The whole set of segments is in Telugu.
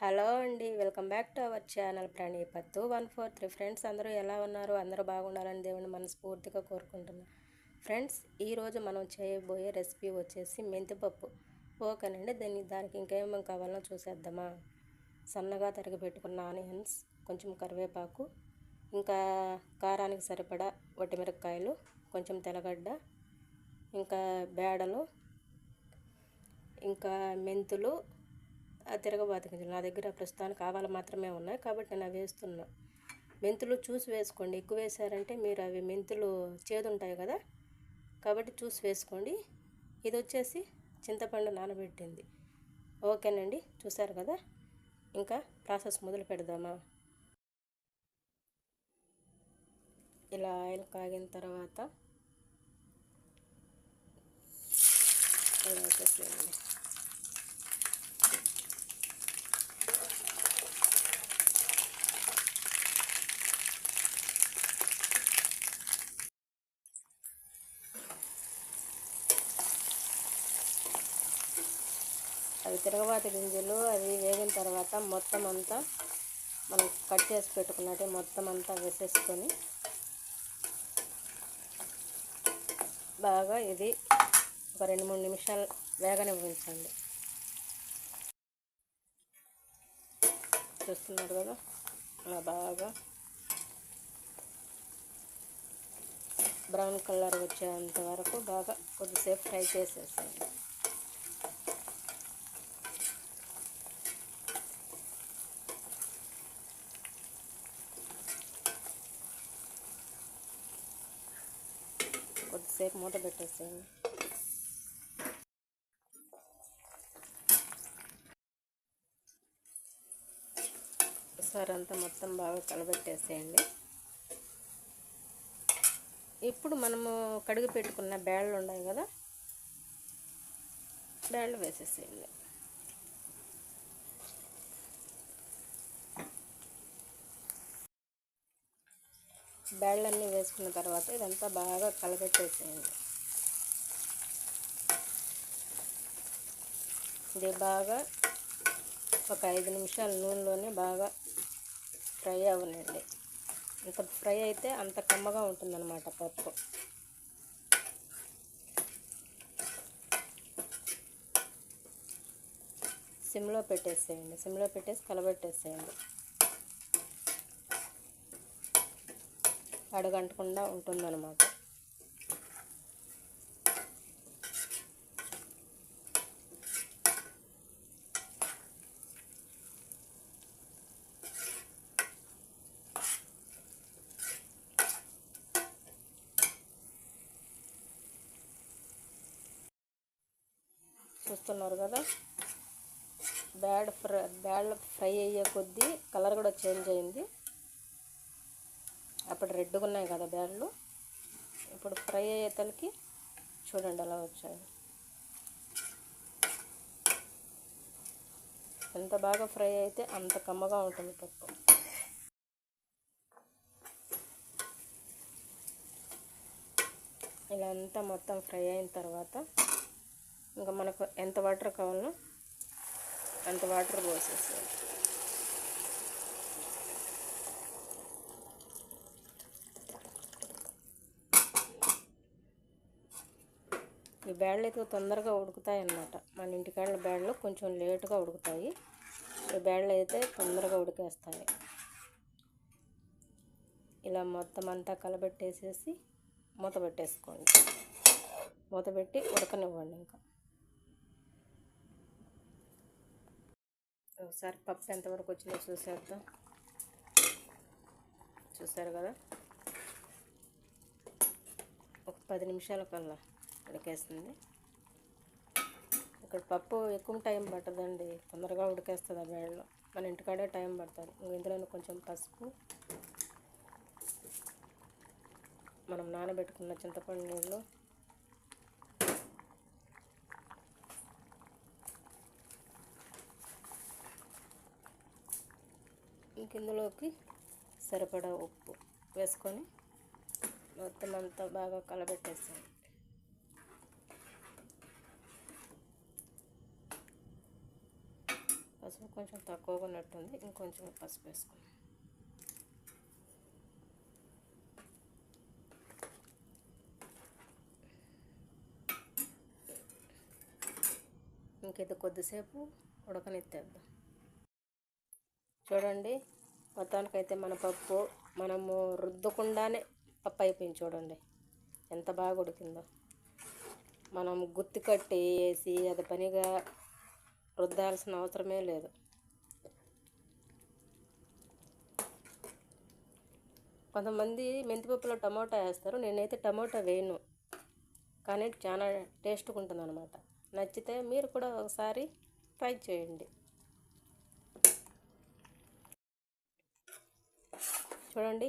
హలో అండి welcome back to our channel ప్రాణి పత్తు. One four three. ఫ్రెండ్స్ అందరూ ఎలా ఉన్నారు? అందరూ బాగుండాలని దేవుని మనస్ఫూర్తిగా కోరుకుంటున్నాం. ఫ్రెండ్స్ ఈరోజు మనం చేయబోయే రెసిపీ వచ్చేసి మెంతిపప్పు. ఓకేనండి దీన్ని దానికి ఇంకేమేమి కావాలో చూసేద్దామా? సన్నగా తరిగి పెట్టుకున్న ఆనియన్స్ కొంచెం కరివేపాకు ఇంకా కారానికి సరిపడా వట్టిమిరపకాయలు కొంచెం తెల్లగడ్డ ఇంకా బేడలు ఇంకా మెంతులు తిరగబాత గింజలు నా దగ్గర ప్రస్తుతానికి ఆవాలు మాత్రమే ఉన్నాయి. కాబట్టి నేను అవి వేస్తున్నా. మెంతులు చూసి వేసుకోండి. ఎక్కువ వేసారంటే మీరు అవి మెంతులు చేదుంటాయి కదా? కాబట్టి చూసి వేసుకోండి. ఇది వచ్చేసి చింతపండు నానబెట్టింది. ఓకేనండి. చూసారు కదా? ఇంకా ప్రాసెస్ మొదలు పెడదామా? ఇలా ఆయిల్ కాగిన తర్వాత ఇలా వచ్చేసేయండి అవి తిరగబాత గింజలు అవి వేగిన తర్వాత మొత్తం అంతా మనం కట్ చేసి పెట్టుకున్నట్టే మొత్తం అంతా వేసేసుకొని బాగా ఇది ఒక రెండు మూడు నిమిషాలు వేగనివ్వండి. చూస్తున్నారు కదా? అలా బాగా బ్రౌన్ కలర్ వచ్చేంత వరకు బాగా కొద్దిసేపు ఫ్రై చేసేసేయండి. కొద్దిసేపు మూత పెట్టేసేయండి. ఒకసారి అంతా మొత్తం బాగా కలబెట్టేసేయండి. ఇప్పుడు మనము కడిగి పెట్టుకున్న బ్యాళ్ళు ఉన్నాయి కదా బ్యాళ్ళు వేసేసేయండి. బ్యాళ్ళన్నీ వేసుకున్న తర్వాత ఇదంతా బాగా కలగట్టేసేయండి. ఇది బాగా ఒక ఐదు నిమిషాల నూనెలోనే బాగా ఫ్రై అవ్వనండి ఇంత ఫ్రై అయితే అంత కమ్మగా ఉంటుందన్నమాట పప్పు. సిమ్లో పెట్టేసేయండి సిమ్లో పెట్టేసి కలబెట్టేసేయండి. అడగంటకుండా ఉంటుందన్నమాట. చూస్తున్నారు కదా? బ్యాడ్ ఫ్రై బ్యాడ్ ఫ్రై అయ్యే కొద్దీ కలర్ కూడా చేంజ్ అయింది. అప్పుడు రెడ్గా ఉన్నాయి కదా బ్యాడ్లు. ఇప్పుడు ఫ్రై అయ్యేతలకి చూడండి అలా వచ్చాయి. ఎంత బాగా ఫ్రై అయితే అంత కమ్మగా ఉంటుంది పప్పు. ఇలా అంతా మొత్తం ఫ్రై అయిన తర్వాత ఇంకా మనకు ఎంత వాటర్ కావాలో అంత వాటర్ పోసేసేయాలి. ఈ అయితే తొందరగా ఉడుకుతాయి అన్నమాట మన ఇంటికాడ బ్యాళ్ళు కొంచెం లేటుగా ఉడుకుతాయి. ఈ బ్యాళ్ళు అయితే తొందరగా ఉడికేస్తాయి. ఇలా మొత్తం అంతా కలబెట్టేసేసి మూత పెట్టేసుకోండి. మూత పెట్టి ఉడకనివ్వండి ఇంకా. ఒకసారి పప్పు ఎంతవరకు వచ్చిందో చూసేద్దాం. చూసారు కదా? ఒక పది నిమిషాల కల్లా ఉడికేస్తుంది. ఇక్కడ పప్పు ఎక్కువ టైం పట్టదండి తొందరగా ఉడికేస్తుంది ఆ వేళలో మన ఇంటికాడే టైం పడుతుంది ఇందులో కొంచెం పసుపు మనం నానబెట్టుకున్న చింతపండు నీళ్ళు ఇంక ఇందులోకి సరిపడా ఉప్పు వేసుకొని మొత్తం అంతా బాగా కలబెట్టేసాను పసుపు కొంచెం తక్కువగా ఉన్నట్టుంది. ఇంకొంచెం పసుపు వేసుకున్నాం ఇంకేదో కొద్దిసేపు ఉడకనెత్తేద్దాం. చూడండి మొత్తానికైతే మన పప్పు మనము రుద్దకుండానే పప్పు అయిపోయింది చూడండి. ఎంత బాగా ఉడికిందో. మనం గుత్తి కట్టి వేసి అది పనిగా రుద్దాల్సిన అవసరమే లేదు. కొంతమంది మెంతిపప్పులో టమోటా వేస్తారు. నేనైతే టమోటా వేయను. కానీ చాలా టేస్ట్గా ఉంటుంది అనమాట నచ్చితే మీరు కూడా ఒకసారి ట్రై చేయండి. చూడండి.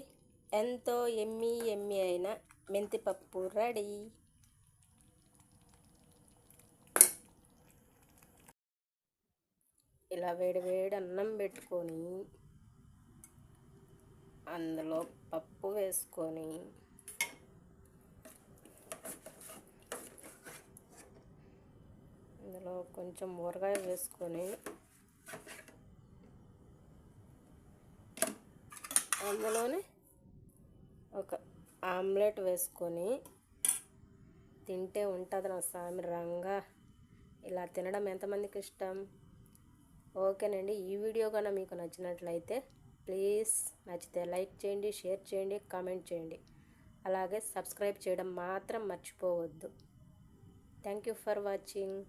ఎంతో ఎమ్మి ఎమ్మి అయిన మెంతిపప్పు రెడీ. ఇలా వేడి వేడి అన్నం పెట్టుకొని అందులో పప్పు వేసుకొని అందులో కొంచెం ఊరగాయ వేసుకొని అందులోనే ఒక ఆమ్లెట్ వేసుకొని తింటే ఉంటుంది నా సామి రంగా. ఇలా తినడం ఎంతమందికి ఇష్టం? ఓకేనండి. ఈ వీడియో కన్నా మీకు నచ్చినట్లయితే ప్లీజ్ నచ్చితే లైక్ చేయండి షేర్ చేయండి కామెంట్ చేయండి. అలాగే సబ్స్క్రైబ్ చేయడం మాత్రం మర్చిపోవద్దు. Thank you for watching.